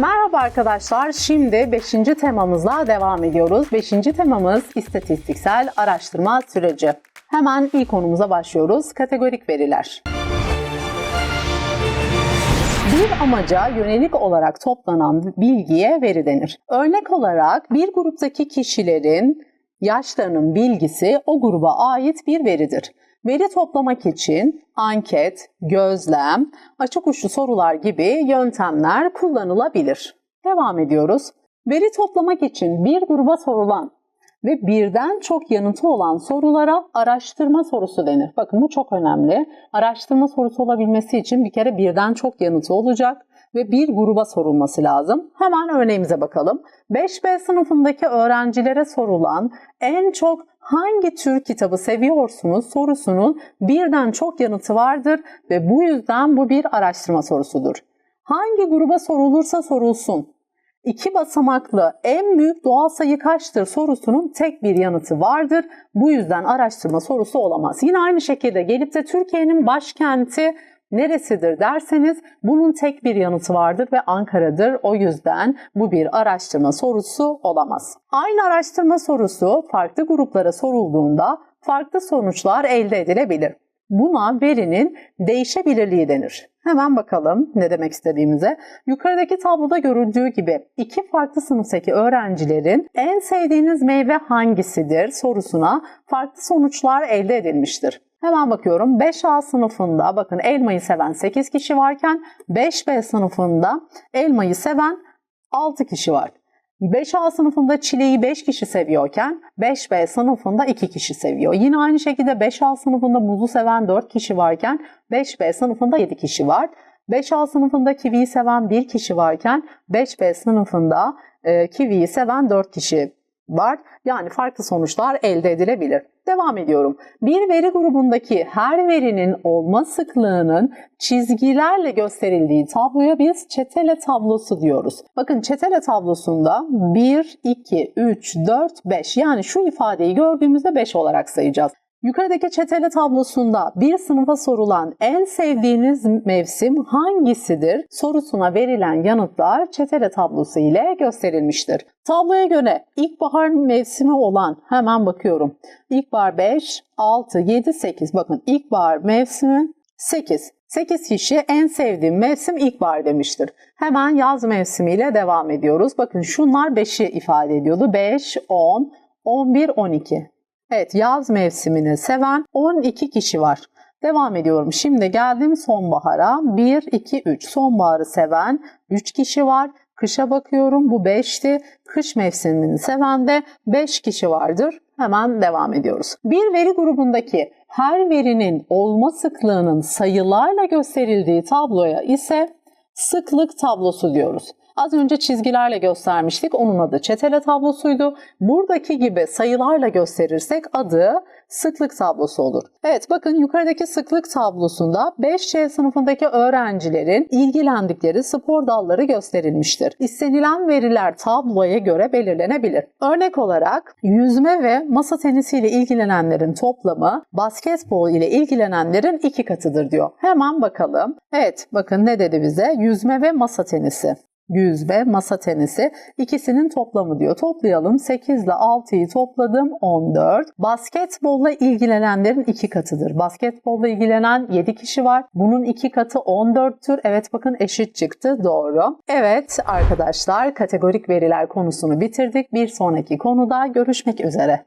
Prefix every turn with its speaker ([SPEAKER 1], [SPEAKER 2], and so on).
[SPEAKER 1] Merhaba arkadaşlar. Şimdi 5. temamızla devam ediyoruz. 5. temamız istatistiksel araştırma süreci. Hemen ilk konumuza başlıyoruz. Kategorik veriler. Bir amaca yönelik olarak toplanan bilgiye veri denir. Örnek olarak bir gruptaki kişilerin yaşlarının bilgisi o gruba ait bir veridir. Veri toplamak için anket, gözlem, açık uçlu sorular gibi yöntemler kullanılabilir. Devam ediyoruz. Veri toplamak için bir gruba sorulan ve birden çok yanıtı olan sorulara araştırma sorusu denir. Bakın bu çok önemli. Araştırma sorusu olabilmesi için bir kere birden çok yanıtı olacak ve bir gruba sorulması lazım. Hemen örneğimize bakalım. 5B sınıfındaki öğrencilere sorulan en çok hangi tür kitabı seviyorsunuz sorusunun birden çok yanıtı vardır ve bu yüzden bu bir araştırma sorusudur. Hangi gruba sorulursa sorulsun İki basamaklı en büyük doğal sayı kaçtır sorusunun tek bir yanıtı vardır. Bu yüzden araştırma sorusu olamaz. Yine aynı şekilde gelip de Türkiye'nin başkenti neresidir derseniz bunun tek bir yanıtı vardır ve Ankara'dır. O yüzden bu bir araştırma sorusu olamaz. Aynı araştırma sorusu farklı gruplara sorulduğunda farklı sonuçlar elde edilebilir. Buna verinin değişebilirliği denir. Hemen bakalım ne demek istediğimize. Yukarıdaki tabloda görüldüğü gibi iki farklı sınıftaki öğrencilerin en sevdiğiniz meyve hangisidir sorusuna farklı sonuçlar elde edilmiştir. Hemen bakıyorum 5A sınıfında bakın elmayı seven 8 kişi varken 5B sınıfında elmayı seven 6 kişi var. 5A sınıfında çileği 5 kişi seviyorken 5B sınıfında 2 kişi seviyor. Yine aynı şekilde 5A sınıfında muzu seven 4 kişi varken 5B sınıfında 7 kişi var. 5A sınıfında kiviyi seven 1 kişi varken 5B sınıfında e, kiviyi seven 4 kişi var. Yani farklı sonuçlar elde edilebilir. Devam ediyorum. Bir veri grubundaki her verinin olma sıklığının çizgilerle gösterildiği tabloya biz çetele tablosu diyoruz. Bakın çetele tablosunda 1, 2, 3, 4, 5 yani şu ifadeyi gördüğümüzde 5 olarak sayacağız. Yukarıdaki çetele tablosunda bir sınıfa sorulan en sevdiğiniz mevsim hangisidir sorusuna verilen yanıtlar çetele tablosu ile gösterilmiştir. Tabloya göre ilkbahar mevsimi olan hemen bakıyorum. İlkbahar 5, 6, 7, 8. Bakın ilkbahar mevsimi 8. 8 kişi en sevdiğim mevsim ilkbahar demiştir. Hemen yaz mevsimiyle devam ediyoruz. Bakın şunlar 5'i ifade ediyordu. 5, 10, 11, 12. Evet yaz mevsimini seven 12 kişi var. Devam ediyorum. Şimdi geldim sonbahara. 1, 2, 3. Sonbaharı seven 3 kişi var. Kışa bakıyorum. Bu 5'ti. Kış mevsimini seven de 5 kişi vardır. Hemen devam ediyoruz. Bir veri grubundaki her verinin olma sıklığının sayılarla gösterildiği tabloya ise sıklık tablosu diyoruz. Az önce çizgilerle göstermiştik. Onun adı çetele tablosuydu. Buradaki gibi sayılarla gösterirsek adı sıklık tablosu olur. Evet bakın yukarıdaki sıklık tablosunda 5C sınıfındaki öğrencilerin ilgilendikleri spor dalları gösterilmiştir. İstenilen veriler tabloya göre belirlenebilir. Örnek olarak yüzme ve masa tenisi ile ilgilenenlerin toplamı basketbol ile ilgilenenlerin iki katıdır diyor. Hemen bakalım. Evet bakın ne dedi bize? Yüzme ve masa tenisi yüz ve masa tenisi ikisinin toplamı diyor. Toplayalım. 8 ile 6'yı topladım. 14. Basketbolla ilgilenenlerin iki katıdır. Basketbolla ilgilenen 7 kişi var. Bunun iki katı 14'tür. Evet bakın eşit çıktı. Doğru. Evet arkadaşlar kategorik veriler konusunu bitirdik. Bir sonraki konuda görüşmek üzere.